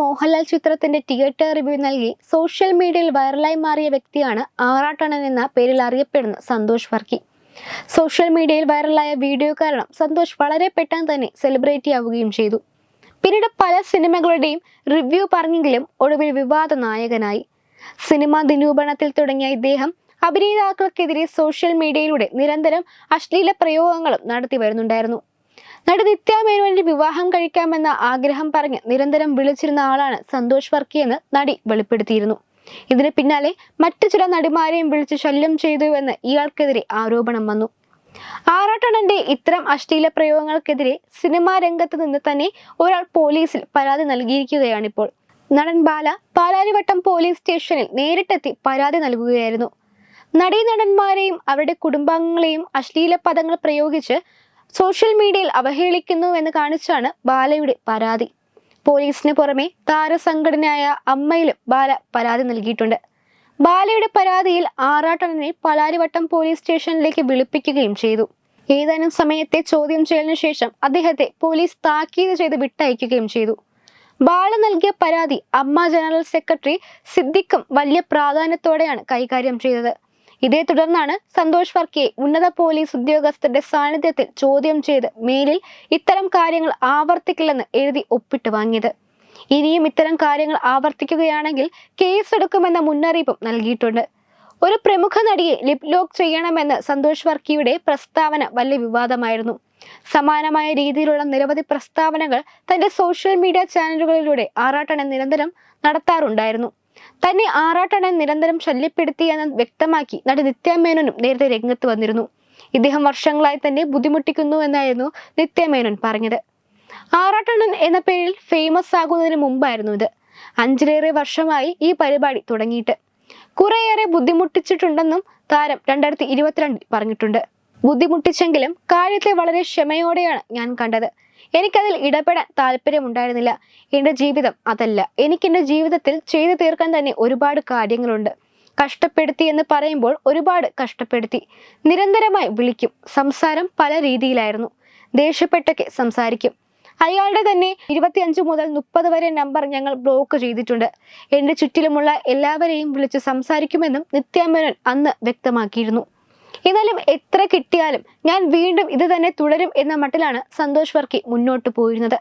മോഹൻലാൽ ചിത്രത്തിന്റെ theatre review നൽകി social മീഡിയയിൽ വൈറലായി മാറിയ വ്യക്തിയാണ് ആറാട്ടണൻ എന്ന പേരിൽ അറിയപ്പെടുന്ന സന്തോഷ് വർക്കി. സോഷ്യൽ മീഡിയയിൽ വൈറലായ വീഡിയോ കാരണം സന്തോഷ് വളരെ പെട്ടെന്ന് തന്നെ സെലിബ്രിറ്റി ആവുകയും ചെയ്തു. പിന്നീട് പല സിനിമകളുടെയും റിവ്യൂ പറഞ്ഞെങ്കിലും ഒടുവിൽ വിവാദ നായകനായി. സിനിമാ നിരൂപണത്തിൽ തുടങ്ങിയ ഇദ്ദേഹം അഭിനേതാക്കൾക്കെതിരെ സോഷ്യൽ മീഡിയയിലൂടെ നിരന്തരം അശ്ലീല പ്രയോഗങ്ങളും നടത്തി വരുന്നുണ്ടായിരുന്നു. നടി നിത്യ വിവാഹം കഴിക്കാമെന്ന ആഗ്രഹം പറഞ്ഞ് നിരന്തരം വിളിച്ചിരുന്ന ആളാണ് സന്തോഷ് വർക്കി എന്ന് നടി വെളിപ്പെടുത്തിയിരുന്നു. ഇതിന് പിന്നാലെ മറ്റു ചില നടിമാരെയും വിളിച്ച് ശല്യം ചെയ്തുവെന്ന് ഇയാൾക്കെതിരെ ആരോപണം വന്നു. ആറാട്ടണന്റെ ഇത്തരം അശ്ലീല പ്രയോഗങ്ങൾക്കെതിരെ സിനിമാ രംഗത്ത് നിന്ന് തന്നെ ഒരാൾ പോലീസിൽ പരാതി നൽകിയിരിക്കുകയാണിപ്പോൾ. നടൻ ബാല പാലാരിവട്ടം പോലീസ് സ്റ്റേഷനിൽ നേരിട്ടെത്തി പരാതി നൽകുകയായിരുന്നു. നടീ നടന്മാരെയും അവരുടെ കുടുംബാംഗങ്ങളെയും അശ്ലീല പദങ്ങൾ പ്രയോഗിച്ച് സോഷ്യൽ മീഡിയയിൽ അവഹേളിക്കുന്നു എന്ന് കാണിച്ചാണ് ബാലയുടെ പരാതി. പോലീസിന് പുറമെ താരസംഘടനയായ അമ്മയിലും ബാല പരാതി നൽകിയിട്ടുണ്ട്. ബാലയുടെ പരാതിയിൽ ആറാട്ടണനെ പലാരിവട്ടം പോലീസ് സ്റ്റേഷനിലേക്ക് വിളിപ്പിക്കുകയും ചെയ്തു. ഏതാനും സമയത്തെ ചോദ്യം ചെയ്യലിനു ശേഷം അദ്ദേഹത്തെ പോലീസ് താക്കീത് ചെയ്ത് വിട്ടയക്കുകയും ചെയ്തു. ബാല നൽകിയ പരാതി അമ്മ ജനറൽ സെക്രട്ടറി സിദ്ദിഖും വലിയ പ്രാധാന്യത്തോടെയാണ് കൈകാര്യം ചെയ്തത്. ഇതേ തുടർന്നാണ് സന്തോഷ് വർക്കിയെ ഉന്നത പോലീസ് ഉദ്യോഗസ്ഥരുടെ സാന്നിധ്യത്തിൽ ചോദ്യം ചെയ്ത് മേലിൽ ഇത്തരം കാര്യങ്ങൾ ആവർത്തിക്കില്ലെന്ന് എഴുതി ഒപ്പിട്ട് വാങ്ങിയത്. ഇനിയും ഇത്തരം കാര്യങ്ങൾ ആവർത്തിക്കുകയാണെങ്കിൽ കേസെടുക്കുമെന്ന മുന്നറിയിപ്പും നൽകിയിട്ടുണ്ട്. ഒരു പ്രമുഖ നടിയെ ലിപ് ലോക്ക് ചെയ്യണമെന്ന് സന്തോഷ് വർക്കിയുടെ പ്രസ്താവന വലിയ വിവാദമായിരുന്നു. സമാനമായ രീതിയിലുള്ള നിരവധി പ്രസ്താവനകൾ തന്റെ സോഷ്യൽ മീഡിയ ചാനലുകളിലൂടെ ആറാട്ടണ നിരന്തരം നടത്താറുണ്ടായിരുന്നു. തന്നെ ആറാട്ടണൻ നിരന്തരം ശല്യപ്പെടുത്തിയെന്ന് വ്യക്തമാക്കി നടി നിത്യമേനോനും നേരത്തെ രംഗത്ത് വന്നിരുന്നു. ഇദ്ദേഹം വർഷങ്ങളായി തന്നെ ബുദ്ധിമുട്ടിക്കുന്നു എന്നായിരുന്നു നിത്യമേനോൻ പറഞ്ഞത്. ആറാട്ടണൻ എന്ന പേരിൽ ഫേമസ് ആകുന്നതിന് മുമ്പായിരുന്നു ഇത്. അഞ്ചിലേറെ വർഷമായി ഈ പരിപാടി തുടങ്ങിയിട്ട്. കുറേയേറെ ബുദ്ധിമുട്ടിച്ചിട്ടുണ്ടെന്നും താരം രണ്ടായിരത്തി ഇരുപത്തിരണ്ടിൽ പറഞ്ഞിട്ടുണ്ട്. ബുദ്ധിമുട്ടിച്ചെങ്കിലും കാര്യത്തെ വളരെ ക്ഷമയോടെയാണ് ഞാൻ കണ്ടത്. എനിക്കതിൽ ഇടപെടാൻ താല്പര്യമുണ്ടായിരുന്നില്ല. എന്റെ ജീവിതം അതല്ല. എനിക്ക് എന്റെ ജീവിതത്തിൽ ചെയ്തു തീർക്കാൻ തന്നെ ഒരുപാട് കാര്യങ്ങളുണ്ട്. കഷ്ടപ്പെടുത്തി എന്ന് പറയുമ്പോൾ ഒരുപാട് കഷ്ടപ്പെടുത്തി. നിരന്തരമായി വിളിക്കും. സംസാരം പല രീതിയിലായിരുന്നു. ദേഷ്യപ്പെട്ടൊക്കെ സംസാരിക്കും. അയാളുടെ തന്നെ ഇരുപത്തിയഞ്ച് മുതൽ മുപ്പത് വരെ നമ്പർ ഞങ്ങൾ ബ്ലോക്ക് ചെയ്തിട്ടുണ്ട്. എന്റെ ചുറ്റിലുമുള്ള എല്ലാവരെയും വിളിച്ച് സംസാരിക്കുമെന്നും നിത്യാമേനോൻ അന്ന് വ്യക്തമാക്കിയിരുന്നു. എന്നാലും എത്ര കിട്ടിയാലും ഞാൻ വീണ്ടും ഇത് തന്നെ തുടരും എന്ന മട്ടിലാണ് സന്തോഷ് വർക്കി മുന്നോട്ട് പോയിരുന്നത്.